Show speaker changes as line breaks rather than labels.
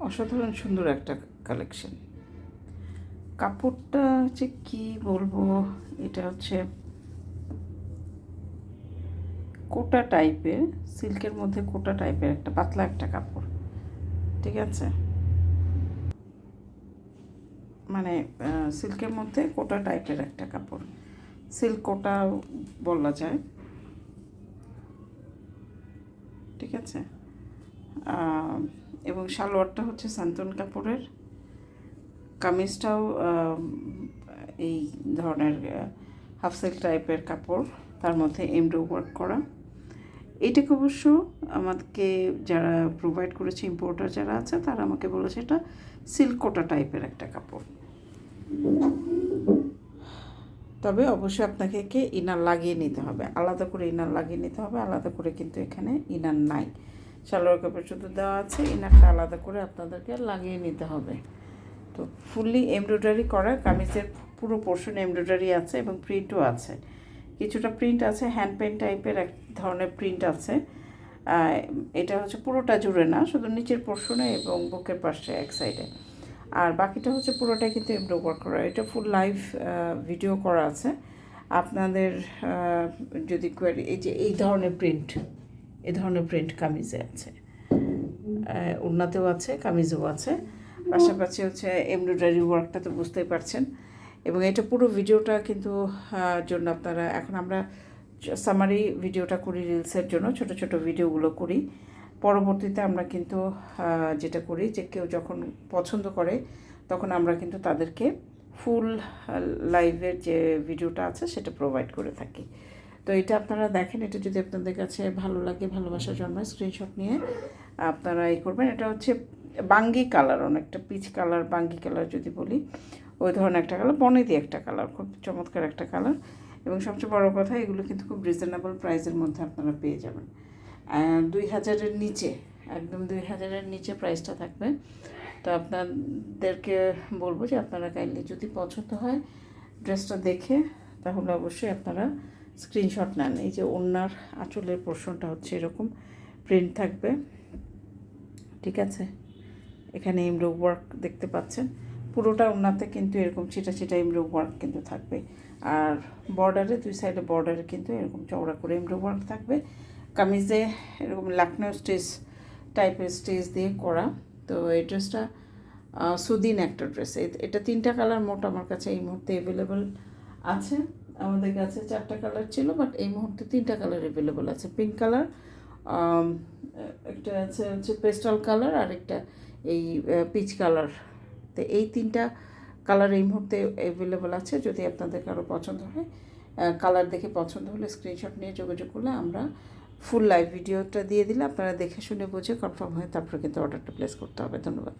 অসাধারণ সুন্দর একটা কালেকশন কাপড়টা হচ্ছে কি বলব, এটা হচ্ছে কোটা টাইপের সিল্কের মধ্যে কোটা টাইপের একটা, পাতলা একটা কাপড়। ঠিক আছে? মানে সিল্কের মধ্যে কোটা টাইপের একটা কাপড়। সিল্ক কোটা বলা যায়। ঠিক আছে? এবং সালোয়ারটা হচ্ছে সান্তন কাপড়ের। কামিজটাও এই ধরনের হাফ সিল্ক টাইপের কাপড়, তার মধ্যে এমব্রো ওয়ার্ক করা। এটাকে অবশ্য আমাকে যারা প্রোভাইড করেছে ইম্পোর্টার যারা আছে, তারা আমাকে বলেছে এটা সিল্ক কোটা টাইপের একটা কাপড়। তবে অবশ্যই আপনাকে কে ইনার লাগিয়ে নিতে হবে। আলাদা করে ইনার লাগিয়ে নিতে হবে, আলাদা করে কিন্তু এখানে ইনার নাই। সালোয়ার কাপড় শুধু দেওয়া আছে ইনারটা আলাদা করে আপনাদেরকে লাগিয়ে নিতে হবে। তো ফুললি এমব্রয়ডারি করা, কামিজের পুরো পোর্শন এমব্রয়ডারি আছে এবং প্রিন্টও আছে। কিছুটা প্রিন্ট আছে হ্যান্ড পেন্ট টাইপের এক ধরনের প্রিন্ট আছে। এটা হচ্ছে পুরোটা জুড়ে না, শুধু নিচের পোর্শনে এবং বুকের পাশে এক সাইডে আর বাকিটা হচ্ছে পুরোটাই কিন্তু এমব্রো ওয়ার্ক করা। এটা ফুল লাইভ ভিডিও করা আছে। আপনাদের যদি কোয়ারি এই যে এই ধরনের প্রিন্ট এই ধরনের প্রিন্ট কামিজে আছে। ওড়নাতেও আছে, কামিজেও আছে। পাশাপাশি হচ্ছে এমব্রয়ডারি ওয়ার্কটা তো বুঝতেই পারছেন। এবং এটা পুরো ভিডিওটা কিন্তু জন্য আপনারা, এখন আমরা সামারি ভিডিওটা করি রিলসের জন্য, ছোট ছোট ভিডিওগুলো করি। পরবর্তীতে আমরা কিন্তু যেটা করি যে কেউ যখন পছন্দ করে, তখন আমরা কিন্তু তাদেরকে ফুল লাইভের যে ভিডিওটা আছে, সেটা প্রোভাইড করে থাকি। তো এটা আপনারা দেখেন, এটা যদি আপনাদের কাছে ভালো লাগে, ভালোবাসা জন্মায় স্ক্রিনশট নিয়ে আপনারা এই করবেন। এটা হচ্ছে বাঙ্গি কালার অনেকটা পিচ কালার বাঙ্গি কালার যদি বলি, ওই ধরনের একটা কালার বনেদি একটা কালার খুব চমৎকার একটা কালার এবং সবচেয়ে বড় কথা, এগুলো কিন্তু খুব রিজনেবল প্রাইসের মধ্যে আপনারা পেয়ে যাবেন। দুই হাজারের নিচে, একদম দুই হাজারের নিচে প্রাইসটা থাকবে। তো আপনাদেরকে বলব যে আপনারা কাইন্ডলি যদি পছন্দ হয় ড্রেসটা দেখে, তাহলে অবশ্যই আপনারা স্ক্রিনশট নেন। এই যে ওনার আঁচলের পোর্শনটা হচ্ছে এরকম। প্রিন্ট থাকবে। ঠিক আছে? এখানে এমব্রো ওয়ার্ক দেখতে পাচ্ছেন। পুরোটা ওনাতে কিন্তু এরকম ছিটা ছিটা এমব্রো ওয়ার্ক কিন্তু থাকবে। আর বর্ডারে, দুই সাইডে বর্ডারে কিন্তু এরকম চওড়া করে এমব্রো ওয়ার্ক থাকবে। কামিজে এরকম লাকনো স্টেজ টাইপের স্টেজ দিয়ে করা। তো এই ড্রেসটা সুদিন একটা ড্রেস। এটা তিনটা কালার মোট আমার কাছে এই মুহূর্তে অ্যাভেলেবল আছে। আমাদের কাছে চারটা কালার ছিল বাট এই মুহূর্তে তিনটা কালার অ্যাভেলেবল আছে। পিঙ্ক কালার একটা আছে হচ্ছে পেস্টাল কালার আর একটা এই পিচ কালার তো এই তিনটা কালার এই মুহূর্তে অ্যাভেলেবল আছে। যদি আপনাদের কারও পছন্দ হয় কালার দেখে পছন্দ হলে স্ক্রিনশট নিয়ে যোগাযোগ করলে আমরা ফুল লাইভ ভিডিওটা দিয়ে দিলে আপনারা দেখে শুনে বুঝে কনফার্ম হয়ে তারপরে কিন্তু অর্ডারটা প্লেস করতে হবে। ধন্যবাদ।